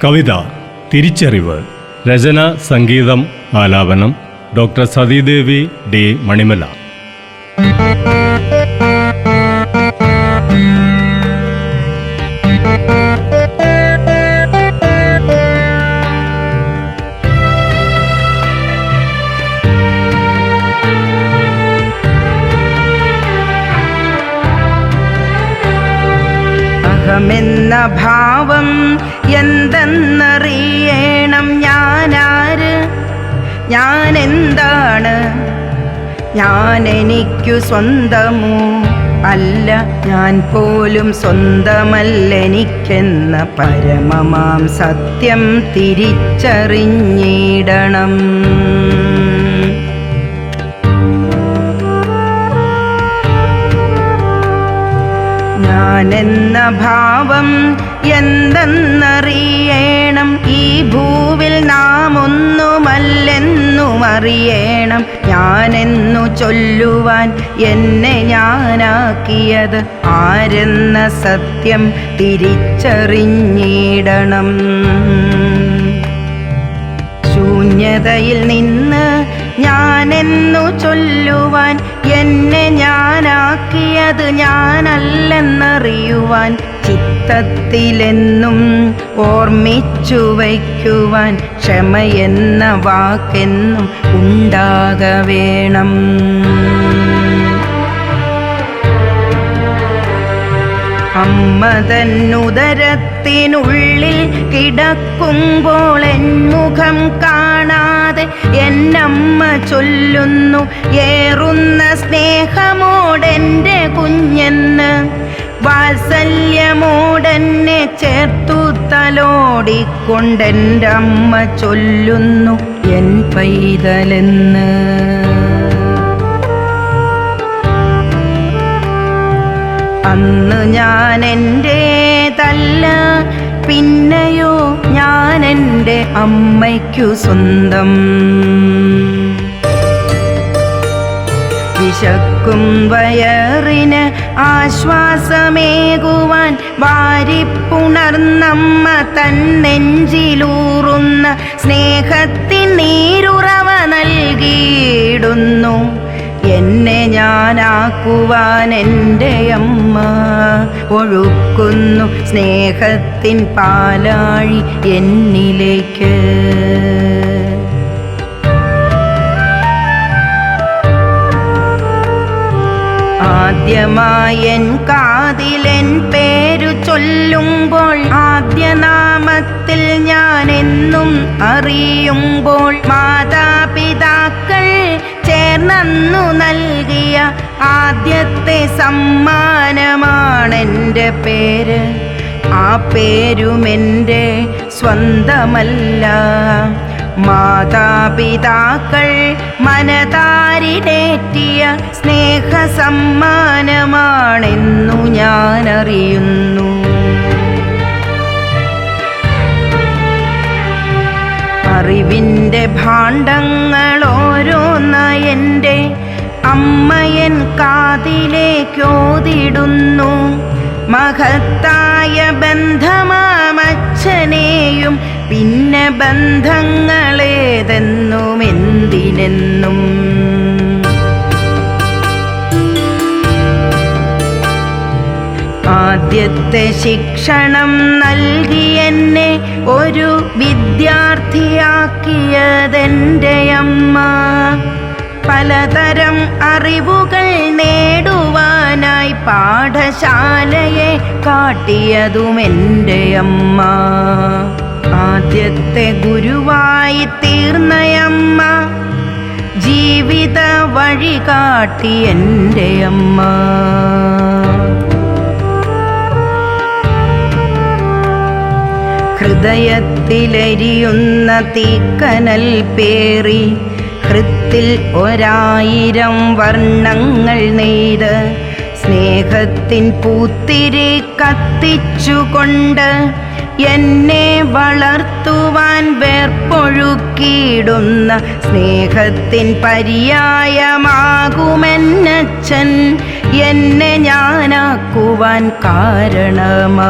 കവിത തിരിച്ചറിവ് രചന സംഗീതം ആലാപനം ഡോക്ടർ സതീദേവി ഡി മണിമല. അഹമെന്ന ഭാവം എന്തെന്നറിയണം ഞാനാര്? ഞാൻ എന്താണ് ഞാൻ എനിക്കു സ്വന്തമോ അല്ല ഞാൻ പോലും സ്വന്തമല്ലെനിക്കെന്ന പരമമാം സത്യം തിരിച്ചറിഞ്ഞിടണം. ഞാനെന്ന ഭാവം എന്തെന്നറിയണം? ഈ ഭൂവിൽ നാം ഒന്നുമല്ലെന്നും അറിയണം ഞാനെന്നു ചൊല്ലുവാൻ എന്നെ ഞാനാക്കിയത് ആരെന്ന സത്യം തിരിച്ചറിഞ്ഞിടണം. ശൂന്യതയിൽ നിന്ന് ഞാനെന്നു ചൊല്ലുവാൻ എന്നെ ഞാനാക്കിയത് ഞാനല്ലെന്നറിയുവാൻ ചിത്തത്തിലെന്നും ഓർമ്മിച്ചു വയ്ക്കുവാൻ ക്ഷമയെന്ന വാക്കെന്നും ഉണ്ടാക വേണം അമ്മ തന്നുദരത്തിനുള്ളിൽ കിടക്കുമ്പോൾ എൻ മുഖം കാണാതെ എന്നമ്മ ചൊല്ലുന്നു ഏറുന്ന സ്നേഹമോടെന്റെ കുഞ്ഞെന്ന് വാത്സല്യമോടെന്നെ ചേർത്തു തലോടിക്കൊണ്ടെന്റെ അമ്മ ചൊല്ലുന്നു എൻ പൈതലെന്ന്. അന്ന് ഞാൻ എന്റേതല്ല പിന്നെയോ ഞാൻ എന്റെ അമ്മയ്ക്കു സ്വന്തം. വിശക്കും വയറിന് ആശ്വാസമേകുവാൻ വാരിപ്പുണർന്നമ്മ തൻ നെഞ്ചിലൂറുന്ന സ്നേഹത്തിൻ ഞാനാക്കുവാൻ എന്റെ അമ്മ ഒഴുക്കുന്നു സ്നേഹത്തിൻ പാലാഴി എന്നിലേക്ക്. ആദ്യമായൻ കാതിലെൻ പേരു ചൊല്ലുമ്പോൾ ആദ്യ നാമത്തിൽ ഞാൻ എന്നും അറിയുമ്പോൾ മാതാപിതാക്കൾ ചേർന്നു നൽകിയ ആദ്യത്തെ സമ്മാനമാണെന്റെ പേര്. ആ പേരുമെന്റെ സ്വന്തമല്ല. മാതാപിതാക്കൾ മനതാരിടേറ്റിയ സ്നേഹ സമ്മാനമാണെന്നു ഞാൻ അറിയുന്നു അറിവിന്റെ ഭാണ്ഡങ്ങൾ അമ്മയൻ കാതിലേക്കോതിടുന്നു. മഹത്തായ ബന്ധമാമച്ഛനെയും പിന്നെ ബന്ധങ്ങളേതെന്നും എന്തിനെന്നും ആദ്യത്തെ ശിക്ഷണം നൽകി എന്നെ ഒരു വിദ്യാർത്ഥിയാക്കിയതെന്റെ അമ്മ പലതരം അറിവുകൾ നേടുവാനായി പാഠശാലയെ കാട്ടിയതുമെന്റെ അമ്മ. ആദ്യത്തെ ഗുരുവായി തീർന്നയമ്മ ജീവിത വഴി കാട്ടി എന്റെ അമ്മ. ഹൃദയത്തിലെരിയുന്ന തീക്കനൽ പേറി ഹൃത്തിൽ ഒരായിരം വർണങ്ങൾ നെയ്ത് സ്നേഹത്തിൻ പൂത്തിരി കത്തിച്ചുകൊണ്ട് എന്നെ വളർത്തുവാൻ വേർപ്പൊഴുക്കിയിടുന്ന സ്നേഹത്തിൻ പര്യായമാകുമെന്നച്ഛൻ എന്നെ ഞാനാക്കുവാൻ കാരണമായി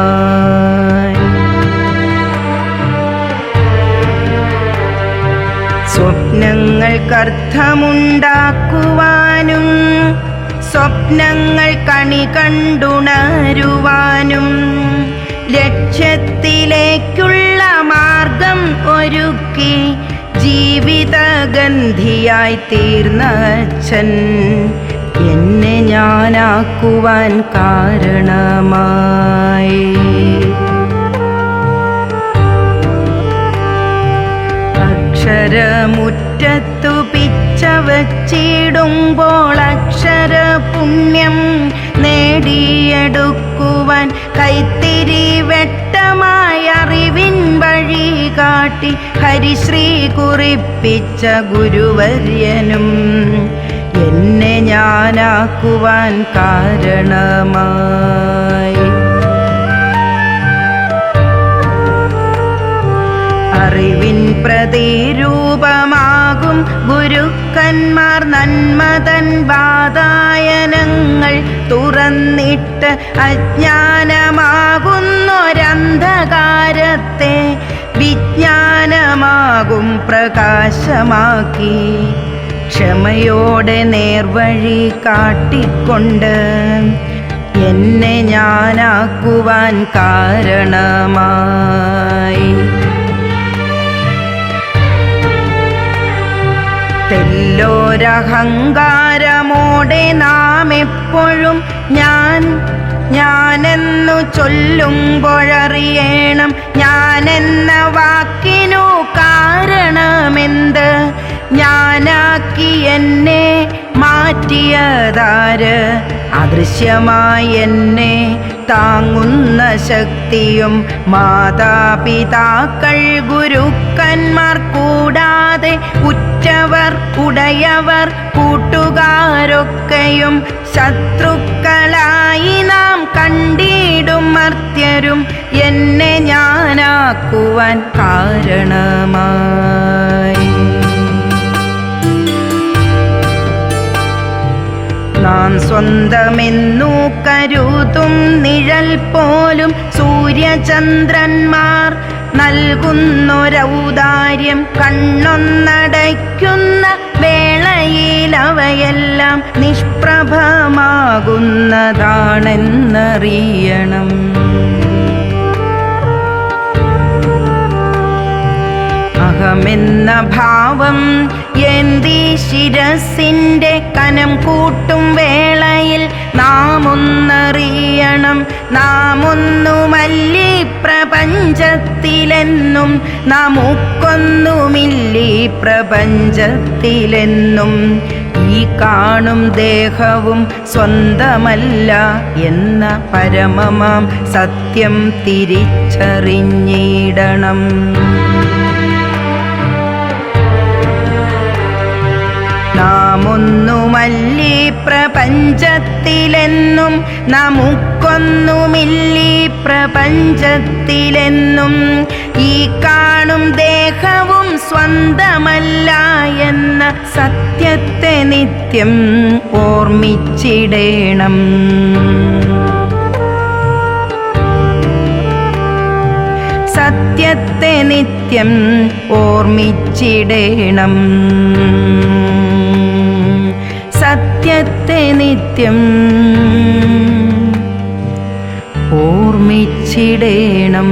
അർത്ഥമുണ്ടാക്കുവാനും സ്വപ്നങ്ങൾ കണി കണ്ടുണരുവാനും ലക്ഷ്യത്തിലേക്കുള്ള മാർഗം ഒരുക്കി ജീവിതഗന്ധിയായി തീർന്ന അച്ഛൻ എന്നെ ഞാനാക്കുവാൻ കാരണമായി. അക്ഷരമുറ്റത്തു പിച്ച വച്ചിടുമ്പോൾ അക്ഷര പുണ്യം നേടിയെടുക്കുവാൻ കൈത്തിരി വ്യക്തമായ അറിവിൻ വഴി കാട്ടി ഹരിശ്രീ കുറിപ്പിച്ച ഗുരുവര്യനും എന്നെ ഞാനാക്കുവാൻ കാരണമായി. അറിവിൻ പ്രതിരൂപമാകും ഗുരുക്കന്മാർ നന്മതൻ വാതായനങ്ങൾ തുറന്നിട്ട് അജ്ഞാനമാകുന്നൊരന്ധകാരത്തെ വിജ്ഞാനമാകും പ്രകാശമാക്കി. ക്ഷമയോടെ നേർവഴി കാട്ടിക്കൊണ്ട് എന്നെ ഞാനാക്കുവാൻ കാരണമായി. തെല്ലോരഹങ്കാരമോടെ നാം എപ്പോഴും ഞാൻ ഞാനെന്നു ചൊല്ലുമ്പോഴറിയണം ഞാനെന്ന വാക്കിനു കാരണമെന്ത്? ഞാനാക്കി എന്നെ മാറ്റിയതാര്? അദൃശ്യമായി എന്നെ താങ്ങുന്ന ശക്തിയും മാതാപിതാക്കൾ ഗുരുക്കന്മാർ കൂടാതെ ഉറ്റവർ ഉടയവർ കൂട്ടുകാരൊക്കെയും ശത്രുക്കളായി നാം കണ്ടിടും മർത്യരും എന്നെ ഞാനാക്കുവാൻ കാരണമായി. നാം സ്വന്തമെന്നു കരുതും നിഴൽ പോലും സൂര്യചന്ദ്രന്മാർ നൽകുന്നൊരൗദാര്യം കണ്ണൊന്നടയ്ക്കുന്ന വേളയിൽ അവയെല്ലാം നിഷ്പ്രഭമാകുന്നതാണെന്നറിയണം. അഹമെന്ന ഭാവം എന്തി ശിരസിന്റെ കനം കൂട്ടും വേളയിൽ നാം ഒന്നറിയണം നാം ഒന്നുമല്ലി പ്രപഞ്ചത്തിലെന്നും നമുക്കൊന്നുമില്ലി പ്രപഞ്ചത്തിലെന്നും ഈ കാണും ദേഹവും സ്വന്തമല്ല എന്ന പരമമാം സത്യം തിരിച്ചറിഞ്ഞിടണം. പ്രപഞ്ചത്തിലെന്നും നമുക്കൊന്നുമില്ലി പ്രപഞ്ചത്തിലെന്നും. ഈ കാണും ദേഹവും സ്വന്തമല്ല എന്ന സത്യത്തെ നിത്യം ഓർമ്മിച്ചിടേണം. സത്യത്തെ നിത്യം ഓർമ്മിച്ചിടേണം. സത്യത്തെ നിത്യം ഓർമ്മിച്ചിടേണം.